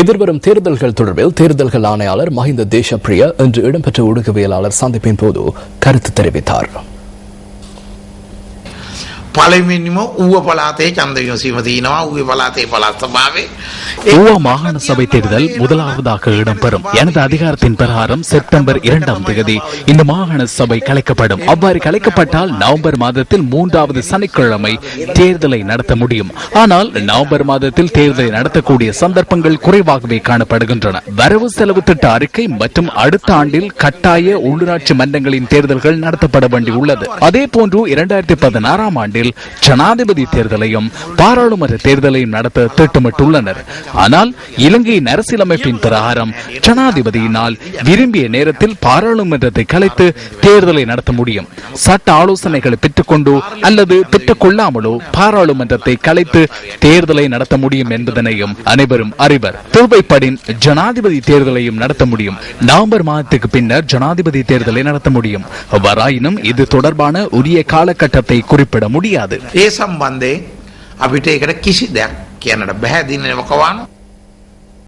எதிர்வரும் தேர்தல்கள் தொடர்பில் தேர்தல்கள் ஆணையாளர் மஹிந்த தேசப்பிரிய இன்று இடம்பெற்ற ஊடகவியலாளர் சந்திப்பின் போது கருத்து தெரிவித்தார். පළවෙනිම ඌව පලාතේ චන්ද විමසීම තියෙනවා ඌවේ පලාතේ පළාත් සභාවේ ஊவா மாகாண சபை தேர்தல் முதலாவதாக இடம்பெறும் எனது அதிகாரத்தின் பிரகாரம் செப்டம்பர் இரண்டாம் தேதி இந்த மாகாண சபை கலைக்கப்படும் அவ்வாறு கலைக்கப்பட்டால் நவம்பர் மாதத்தில் மூன்றாவது சனிக்கிழமை தேர்தலை நடத்த முடியும் ஆனால் நவம்பர் மாதத்தில் தேர்தலை நடத்தக்கூடிய சந்தர்ப்பங்கள் குறைவாகவே காணப்படுகின்றன வரவு செலவு திட்ட அறிக்கை மற்றும் அடுத்த ஆண்டில் கட்டாய உள்ளூராட்சி மன்றங்களின் தேர்தல்கள் நடத்தப்பட வேண்டியுள்ளது அதே போன்று இரண்டாயிரத்தி பதினாறாம் ஆண்டில் ஜனாதிபதி தேர்தலையும் பாராளுமன்ற தேர்தலையும் நடத்த திட்டமிட்டுள்ளனர். ஆனால் இலங்கையின் அரசியலமைப்பின் பிரகாரம் ஜனாதிபதியினால் விரும்பிய நேரத்தில் பாராளுமன்றத்தை கலைத்து தேர்தலை நடத்த முடியும். சட்ட ஆலோசனைகளை பெற்றுக்கொண்டோ அல்லது பெற்றுக் கொள்ளாமலோ பாராளுமன்றத்தை கலைத்து தேர்தலை நடத்த முடியும் என்பதனையும் அனைவரும் அறிவர். தேவைப்படின் ஜனாதிபதி தேர்தலையும் நடத்த முடியும். நவம்பர் மாதத்துக்கு பின்னர் ஜனாதிபதி தேர்தலை நடத்த முடியும். வராயினும் இது தொடர்பான உரிய காலகட்டத்தை குறிப்பிட முடியும் තියාද? ඒ සම්බන්ධයෙන් අපිට ඒකට කිසි දෙයක් කියන්නට බෑ දින්නේ මොකවානෝ